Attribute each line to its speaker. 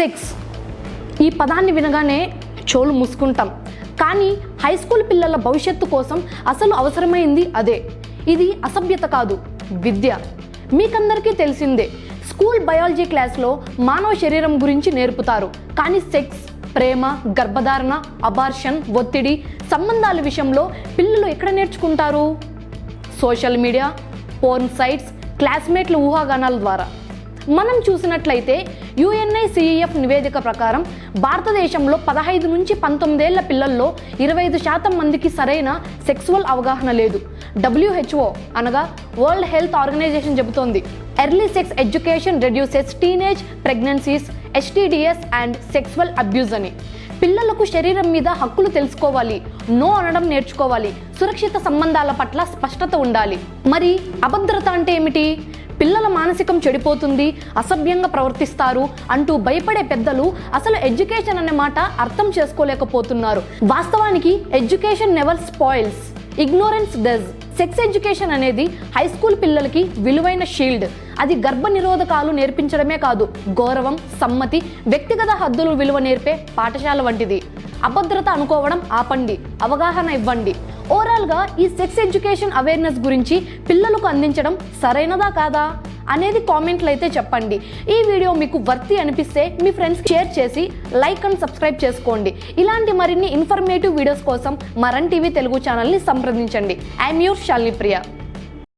Speaker 1: Sex. ఈ పదాన్ని వినగానే చోలు మూసుకుంటాం. కానీ హై స్కూల్ పిల్లల భవిష్యత్తు కోసం అసలు అవసరమైంది అదే. ఇది అసభ్యత కాదు విద్య. మీకందరికీ తెలిసిందే స్కూల్ బయాలజీ క్లాస్లో మానవ శరీరం గురించి నేర్పుతారు. కానీ సెక్స్ ప్రేమ గర్భధారణ అబార్షన్ ఒత్తిడి సంబంధాల విషయంలో పిల్లలు ఎక్కడ నేర్చుకుంటారు? సోషల్ మీడియా పోర్న్ సైట్స్ క్లాస్మేట్ల ఊహాగానాల ద్వారా. మనం చూసినట్లయితే యుఎన్ఐసిఈఎఫ్ నివేదిక ప్రకారం భారతదేశంలో పదహైదు నుంచి పంతొమ్మిదేళ్ళ పిల్లల్లో ఇరవై ఐదు శాతం మందికి సరైన సెక్సువల్ అవగాహన లేదు. డబ్ల్యూహెచ్ఓ అనగా వరల్డ్ హెల్త్ ఆర్గనైజేషన్ చెబుతోంది. Early sex education reduces teenage pregnancies STDs and sexual abuse అని. పిల్లలకు శరీరం మీద హక్కులు తెలుసుకోవాలి నో అనడం నేర్చుకోవాలి సురక్షిత సంబంధాల పట్ల స్పష్టత ఉండాలి. మరి అభద్రత అంటే ఏమిటి? పిల్లల మానసికం చెడిపోతుంది అసభ్యంగా ప్రవర్తిస్తారు అంటూ భయపడే పెద్దలు అసలు ఎడ్యుకేషన్ అనే మాట అర్థం చేసుకోలేకపోతున్నారు. వాస్తవానికి education never spoils ignorance does sex education అనేది హై స్కూల్ పిల్లలకి విలువైన షీల్డ్. అది గర్భ నిరోధకాలు నేర్పించడమే కాదు గౌరవం సమ్మతి వ్యక్తిగత హద్దులు విలువ నేర్పే పాఠశాల వంటిది. అభద్రత అనుకోవడం ఆపండి అవగాహన ఇవ్వండి. ఓవరాల్గా ఈ సెక్స్ ఎడ్యుకేషన్ అవేర్నెస్ గురించి పిల్లలకు అందించడం సరైనదా కాదా అనేది కామెంట్లు అయితే చెప్పండి. ఈ వీడియో మీకు వర్తి అనిపిస్తే మీ ఫ్రెండ్స్కి షేర్ చేసి లైక్ అండ్ సబ్స్క్రైబ్ చేసుకోండి. ఇలాంటి మరిన్ని ఇన్ఫర్మేటివ్ వీడియోస్ కోసం మరన్ టీవీ తెలుగు ఛానల్ని సంప్రదించండి. I'm your Shalini Priya.